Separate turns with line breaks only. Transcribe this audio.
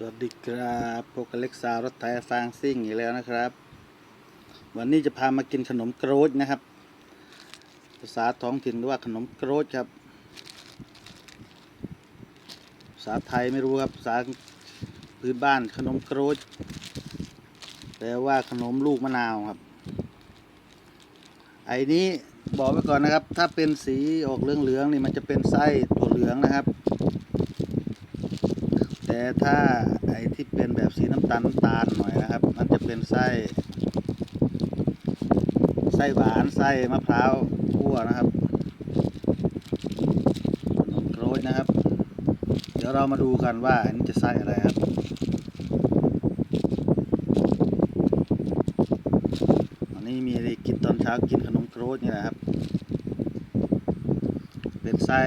สวัสดีครับพบกับเล็กซาวรถไถฟางซิ่งอีกแล้วนะครับ วันนี้จะพามากินขนมกรธนะครับ ภาษาท้องถิ่นเรียกว่าขนมกรธครับ ภาษาไทยไม่รู้ครับ ภาษาพื้นบ้านขนมกรธแปลว่าขนมลูกมะนาวครับ ไอ้นี้บอกไว้ก่อนนะครับ ถ้าเป็นสีออกเหลืองๆนี่มันจะเป็นไส้ถั่วเหลืองนะครับ ถ้าไอ้ที่เป็นแบบสีน้ำตาลน้ำตาลหน่อยนะครับ มันจะเป็นไส้ ไส้หวานไส้มะพร้าวคั่วนะครับขนมโกรยนะครับ เดี๋ยวเรามาดูกันว่าอันนี้จะไส้อะไรครับอันนี้มีอะไรกินตอนเช้ากินขนมโกรยนี่แหละครับ เป็นไส้